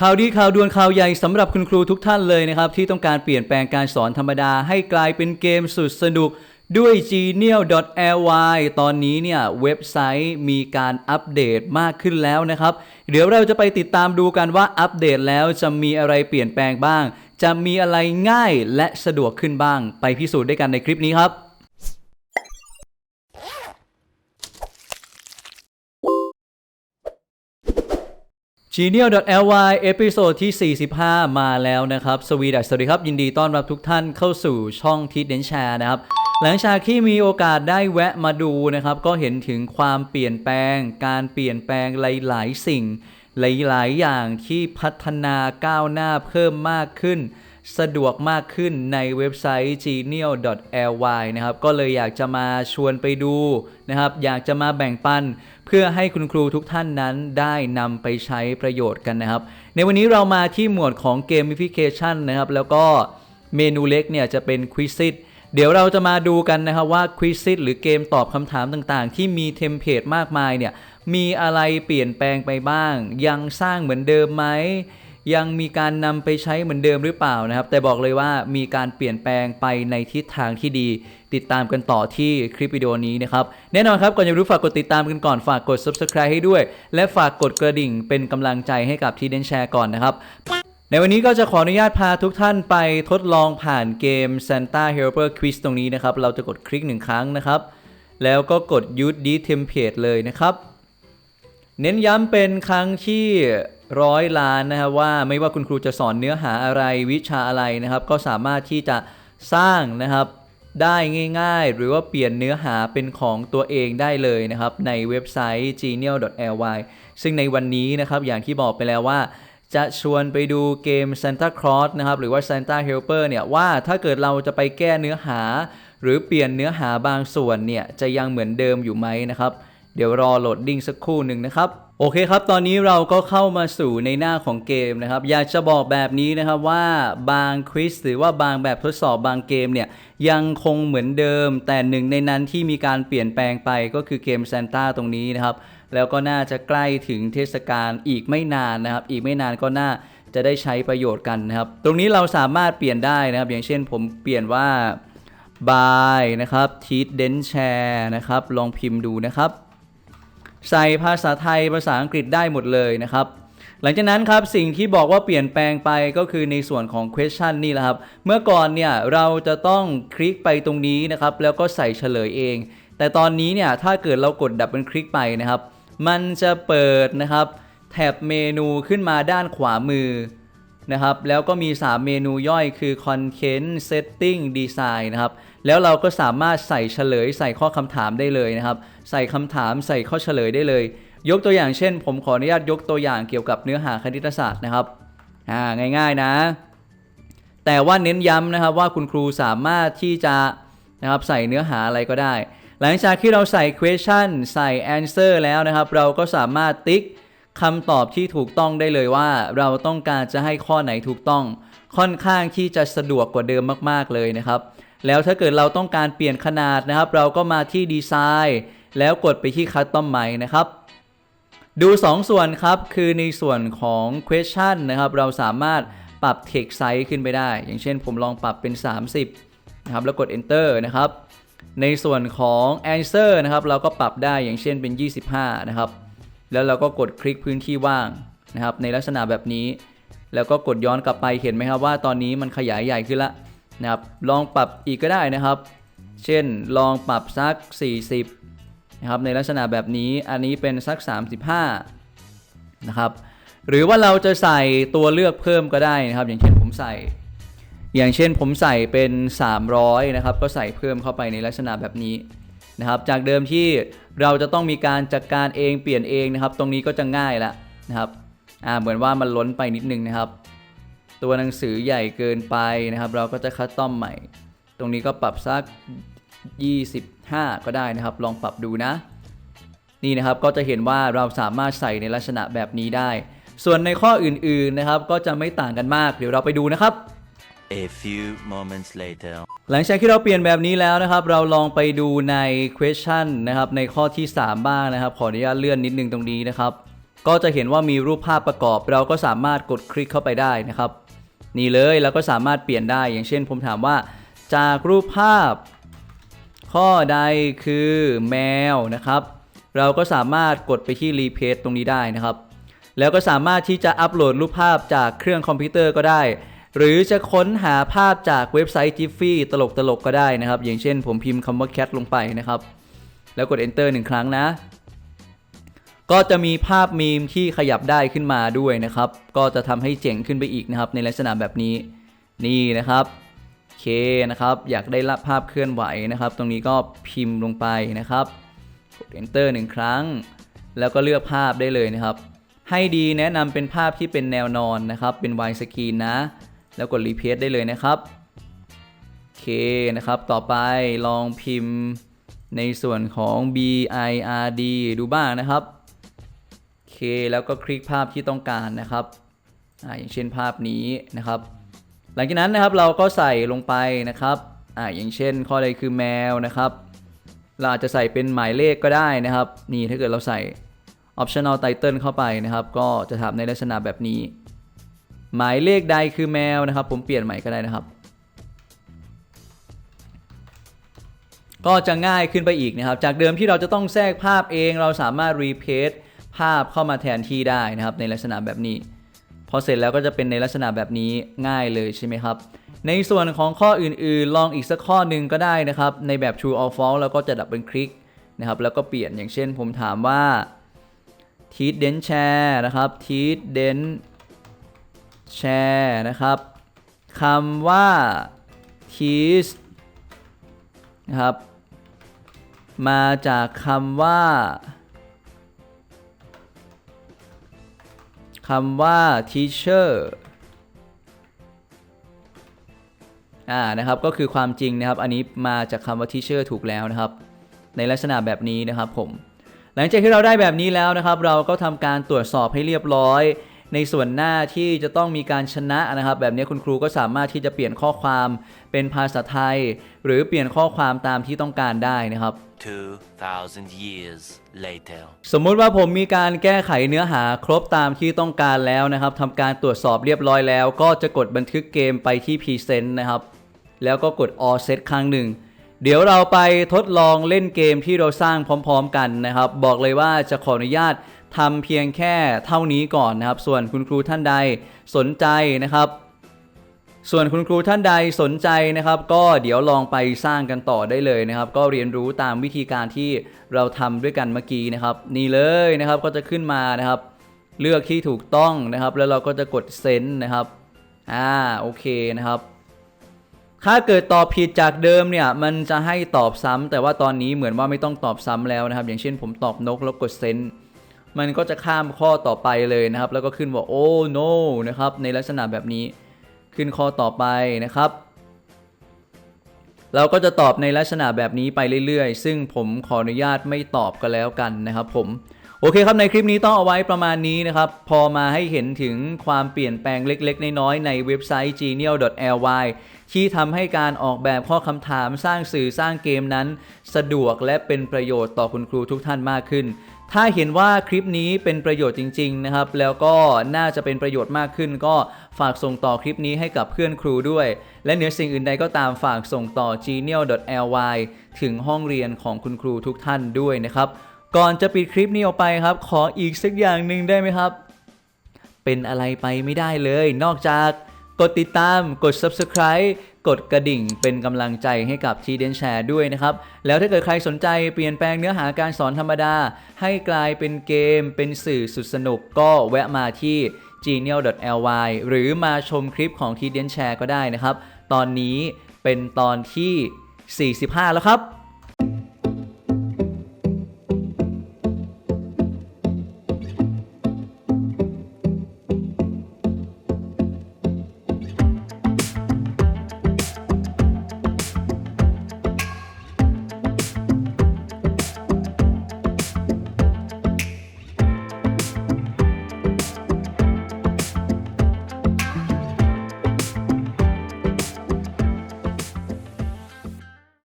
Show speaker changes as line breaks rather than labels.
ข่าวดีข่าวด่วนข่าวใหญ่สำหรับคุณครูทุกท่านเลยนะครับ ที่ต้องการเปลี่ยนแปลงการสอนธรรมดาให้กลายเป็นเกมสุดสนุกด้วย genial.ly ตอนนี้เนี่ยเว็บไซต์มีการอัปเดตมากขึ้นแล้วนะครับ เดี๋ยวเราจะไปติดตามดูกันว่าอัปเดตแล้วจะมีอะไรเปลี่ยนแปลงบ้าง จะมีอะไรง่ายและสะดวกขึ้นบ้าง ไปพิสูจน์ด้วยกันในคลิปนี้ครับ genial.ly เอพิโซดที่ 45 มาแล้วนะครับสวีดัสสวัสดีครับ ยินดีต้อนรับทุกท่านเข้าสู่ช่องทิดเดนแชร์นะครับ หลังจากที่มีโอกาสได้แวะมาดูนะครับ ก็เห็นถึงความเปลี่ยนแปลง การเปลี่ยนแปลงหลาย ๆ สิ่ง หลาย ๆ อย่างที่พัฒนาก้าวหน้าเพิ่มมากขึ้น สะดวกมากขึ้นในเว็บไซต์ genial.ly นะครับก็เลยอยากจะมาชวนไปดูนะครับอยากจะมาแบ่งปัน เพื่อให้คุณครูทุกท่านนั้นได้นำไปใช้ประโยชน์กันนะครับ ในวันนี้เรามาที่หมวดของเกม i ิ i เคชันนะครับ แล้วก็เมนูเล็กเนี่ยจะเป็นควิซิตเดี๋ยวเราจะมาดูกันนะครับว่าควิซิตหรือเกมตอบคำถามต่างๆ ที่มีเทมเพลตมากมายเนี่ยมีอะไรเปลี่ยนแปลงไปบ้าง ยังสร้างเหมือนเดิมไหม ยังมีการนำไปใช้เหมือนเดิมหรือเปล่านะครับ แต่บอกเลยว่ามีการเปลี่ยนแปลงไปในทิศทางที่ดี ติดตามกันต่อที่คลิปวิดีโอนี้นะครับ แน่นอนครับ ก่อนจะรู้ฝากกดติดตามกันก่อนฝากกด subscribe ให้ด้วย และฝากกดกระดิ่งเป็นกำลังใจให้กับทีเดนแชร์ก่อนนะครับในวันนี้ก็จะขออนุญาตพาทุกท่านไปทดลองผ่านเกม Santa Helper Quiz ตรงนี้นะครับ เราจะกดคลิกหนึ่งครั้งนะครับ แล้วก็กด Use this template เลยนะครับ เน้นย้ำเป็นครั้งที่ ร้อยล้านนะครับว่าไม่ว่าคุณครูจะสอนเนื้อหาอะไรวิชาอะไรนะครับ ก็สามารถที่จะสร้างนะครับได้ง่าย ๆ หรือว่าเปลี่ยนเนื้อหาเป็นของตัวเองได้เลยนะครับ ในเว็บไซต์ genial.ly ซึ่งในวันนี้นะครับอย่างที่บอกไปแล้วว่า จะชวนไปดูเกม Santa Claus นะครับหรือว่า Santa Helper เนี่ยว่าถ้าเกิดเราจะไปแก้เนื้อหา หรือเปลี่ยนเนื้อหาบางส่วนเนี่ยจะยังเหมือนเดิมอยู่ไหมนะครับ เดี๋ยวรอโหลดดิ้งสักครู่หนึ่งนะครับ โอเคครับ ตอนนี้เราก็เข้ามาสู่ในหน้าของเกมนะครับ อยากจะบอกแบบนี้นะครับว่าบางควิสหรือว่าบางแบบทดสอบบางเกมเนี่ยยังคงเหมือนเดิม แต่หนึ่งในนั้นที่มีการเปลี่ยนแปลงไปก็คือเกมซ a นต้าตรงนี้นะครับ แล้วก็น่าจะใกล้ถึงเทศกาลอีกไม่นานนะครับ อีกไม่นานก็น่าจะได้ใช้ประโยชน์กันนะครับ ตรงนี้เราสามารถเปลี่ยนได้นะครับ อย่างเช่นผมเปลี่ยนว่า by นะครับทีดเดนแชร์นะครับ ลองพิมพ์ดูนะครับ ใส่ภาษาไทยภาษาอังกฤษได้หมดเลยนะครับ หลังจากนั้นครับสิ่งที่บอกว่าเปลี่ยนแปลงไปก็คือในส่วนของ question นี่แหละครับ เมื่อก่อนเนี่ยเราจะต้องคลิกไปตรงนี้นะครับ แล้วก็ใส่เฉลยเอง แต่ตอนนี้เนี่ยถ้าเกิดเรากดดับเบิลคลิกไปนะครับ มันจะเปิดนะครับแท็บเมนูขึ้นมาด้านขวามือ นะครับ แล้วก็มี 3 เมนูย่อยคือ Content Setting Design นะครับ แล้วเราก็สามารถใส่เฉลย ใส่ข้อคำถามได้เลยนะครับ ใส่คำถามใส่ข้อเฉลยได้เลย ยกตัวอย่างเช่น ผมขออนุญาตยกตัวอย่างเกี่ยวกับเนื้อหาคณิตศาสตร์นะครับอ่าง่าย ๆ นะ แต่ว่าเน้นย้ำนะครับว่าคุณครูสามารถที่จะนะครับใส่เนื้อหาอะไรก็ได้ หลังจากที่เราใส่ question ใส่ answer แล้วนะครับ เราก็สามารถติ๊ก คำตอบที่ถูกต้องได้เลยว่า เราต้องการจะให้ข้อไหนถูกต้อง ค่อนข้างที่จะสะดวกกว่าเดิมมาก ๆ เลยนะครับ แล้วถ้าเกิดเราต้องการเปลี่ยนขนาดนะครับ เราก็มาที่ดีไซน์ แล้วกดไปที่ Custom ใหม่นะครับ ดู 2 ส่วนครับ คือในส่วนของ question นะครับ เราสามารถปรับ text size ขึ้นไปได้ อย่างเช่นผมลองปรับเป็น 30นะครับ แล้วกด enter นะครับ ในส่วนของ answer นะครับ เราก็ปรับได้อย่างเช่นเป็น 25 นะครับ แล้วเราก็กดคลิกพื้นที่ว่างนะครับ ในลักษณะแบบนี้ แล้วก็กดย้อนกลับไปเห็นไหมครับว่าตอนนี้มันขยายใหญ่ขึ้นละนะครับ ลองปรับอีกก็ได้นะครับ เช่นลองปรับสัก 40นะครับในลักษณะแบบนี้อันนี้เป็นสัก 35นะครับหรือว่าเราจะใส่ตัวเลือกเพิ่มก็ได้นะครับ อย่างเช่นผมใส่ อย่างเช่นผมใส่เป็น 300นะครับก็ใส่เพิ่มเข้าไปในลักษณะแบบนี้ นะครับ จากเดิมที่เราจะต้องมีการจัดการเองเปลี่ยนเองนะครับ ตรงนี้ก็จะง่ายละนะครับอ่าเหมือนว่ามันล้นไปนิดนึงนะครับ ตัวหนังสือใหญ่เกินไปนะครับ เราก็จะคัดต้อมใหม่ ตรงนี้ก็ปรับสัก 25 ก็ได้นะครับ ลองปรับดูนะ นี่นะครับก็จะเห็นว่าเราสามารถใส่ในลักษณะแบบนี้ได้ ส่วนในข้ออื่นๆนะครับ ก็จะไม่ต่างกันมากเดี๋ยวเราไปดูนะครับ
A few moments later.
หลังจากที่เราเปลี่ยนแบบนี้แล้วนะครับ เราลองไปดูใน question นะครับ ในข้อที่ 3 บ้างนะครับ ขออนุญาตเลื่อนนิดนึงตรงนี้นะครับ ก็จะเห็นว่ามีรูปภาพประกอบ เราก็สามารถกดคลิกเข้าไปได้นะครับ นี่เลยแล้วก็สามารถเปลี่ยนได้ อย่างเช่น ผมถามว่า จากรูปภาพ ข้อใดคือแมวนะครับ เราก็สามารถกดไปที่รีเพ e ตรงนี้ได้นะครับ แล้วก็สามารถที่จะอัปโหลดรูปภาพจากเครื่องคอมพิวเตอร์ก็ได้ หรือจะค้นหาภาพจากเว็บไซต์ Jiffy ตลกตลกๆก็ได้นะครับ อย่างเช่นผมพิมพ์คำว่า cat ลงไปนะครับ แล้วกด enter หนึ่งครั้งนะ ก็จะมีภาพมีมที่ขยับได้ขึ้นมาด้วยนะครับ ก็จะทำให้เจ๋งขึ้นไปอีกนะครับ ในลักษณะแบบนี้นี่นะครับโอเคนะครับ อยากได้รับภาพเคลื่อนไหวนะครับ ตรงนี้ก็พิมพ์ลงไปนะครับกด enter หนึ่งครั้ง แล้วก็เลือกภาพได้เลยนะครับ ให้ดีแนะนำเป็นภาพที่เป็นแนวนอนนะครับ เป็น wide screen นะ แล้วกด replace ได้เลยนะครับโอเคนะครับ ต่อไปลองพิมพ์ในส่วนของ BIRD ดูบ้างนะครับโอเคแล้วก็คลิกภาพที่ต้องการนะครับอ่าอย่างเช่นภาพนี้นะครับ หลังจากนั้นนะครับเราก็ใส่ลงไปนะครับอ่าอย่างเช่นข้อใดคือแมวนะครับ เราอาจจะใส่เป็นหมายเลขก็ได้นะครับ นี่ถ้าเกิดเราใส่ optional title เข้าไปนะครับ ก็จะทำในลักษณะแบบนี้ หมายเลขใดคือแมวนะครับ ผมเปลี่ยนใหม่ก็ได้นะครับ ก็จะง่ายขึ้นไปอีกนะครับ จากเดิมที่เราจะต้องแทรกภาพเองเราสามารถ replace ภาพเข้ามาแทนที่ได้นะครับ ในลักษณะแบบนี้พอเสร็จแล้วก็จะเป็นในลักษณะแบบนี้ง่ายเลยใช่ไหมครับ ในส่วนของข้ออื่นๆ ลองอีกสักข้อหนึ่งก็ได้นะครับ ในแบบ true or false แล้วก็จะดับเบิลคลิกนะครับแล้วก็เปลี่ยนอย่างเช่นผมถามว่าทีดเดนแชร์นะครับทีดเดน แชร์นะครับคำว่า tease นะครับ มาจากคำว่าคำว่า teacher อ่านะครับก็คือความจริงนะครับ อันนี้มาจากคำว่า teacher ถูกแล้วนะครับ ในลักษณะแบบนี้นะครับผม หลังจากที่เราได้แบบนี้แล้วนะครับ เราก็ทำการตรวจสอบให้เรียบร้อย ในส่วนหน้าที่จะต้องมีการชนะนะครับ แบบนี้คุณครูก็สามารถที่จะเปลี่ยนข้อความเป็นภาษาไทย หรือเปลี่ยนข้อความตามที่ต้องการได้นะครับ
2,000 years later.
สมมุติว่าผมมีการแก้ไขเนื้อหาครบตามที่ต้องการแล้วนะครับทำการตรวจสอบเรียบร้อยแล้ว ก็จะกดบันทึกเกมไปที่ Present นะครับ แล้วก็กด All Set ครั้งหนึ่ง เดี๋ยวเราไปทดลองเล่นเกมที่เราสร้างพร้อม ๆ กันนะครับ บอกเลยว่าจะขออนุญาต ทำเพียงแค่เท่านี้ก่อนนะครับ ส่วนคุณครูท่านใดสนใจนะครับส่วนคุณครูท่านใดสนใจนะครับ ก็เดี๋ยวลองไปสร้างกันต่อได้เลยนะครับ ก็เรียนรู้ตามวิธีการที่เราทำด้วยกันเมื่อกี้นะครับ นี่เลยนะครับก็จะขึ้นมานะครับ เลือกที่ถูกต้องนะครับ แล้วเราก็จะกดเซนนะครับอ่าโอเคนะครับ ถ้าเกิดตอบผิดจากเดิมเนี่ยมันจะให้ตอบซ้ำแต่ว่าตอนนี้เหมือนว่าไม่ต้องตอบซ้ำแล้วนะครับ อย่างเช่นผมตอบนกแล้วกดเซน มันก็จะข้ามข้อต่อไปเลยนะครับ แล้วก็ขึ้นว่าโอ้ no นะครับ ในลักษณะแบบนี้ ขึ้นข้อต่อไปนะครับ เราก็จะตอบในลักษณะแบบนี้ไปเรื่อยๆ ซึ่งผมขออนุญาตไม่ตอบก็แล้วกันนะครับผม โอเคครับ ในคลิปนี้ต้องเอาไว้ประมาณนี้นะครับ พอมาให้เห็นถึงความเปลี่ยนแปลงเล็กๆ น้อยๆ ในเว็บไซต์ genial.ly ที่ทำให้การออกแบบข้อคำถามสร้างสื่อสร้างเกมนั้น สะดวกและเป็นประโยชน์ต่อคุณครูทุกท่านมากขึ้น ถ้าเห็นว่าคลิปนี้เป็นประโยชน์จริงๆนะครับ แล้วก็น่าจะเป็นประโยชน์มากขึ้น ก็ฝากส่งต่อคลิปนี้ให้กับเพื่อนครูด้วย และเหนือสิ่งอื่นใดก็ตามฝากส่งต่อ genial.ly ถึงห้องเรียนของคุณครูทุกท่านด้วยนะครับ ก่อนจะปิดคลิปนี้ออกไปครับ ขออีกสักอย่างหนึ่งได้ไหมครับ เป็นอะไรไปไม่ได้เลย นอกจาก กดติดตาม กด subscribe กดกระดิ่งเป็นกำลังใจให้กับทีเดนแชร์ด้วยนะครับ แล้วถ้าเกิดใครสนใจเปลี่ยนแปลงเนื้อหาการสอนธรรมดา ให้กลายเป็นเกม เป็นสื่อสุดสนุกก็แวะมาที่ genial.ly หรือมาชมคลิปของทีเดนแชร์ก็ได้นะครับ ตอนนี้เป็นตอนที่ 45 แล้วครับ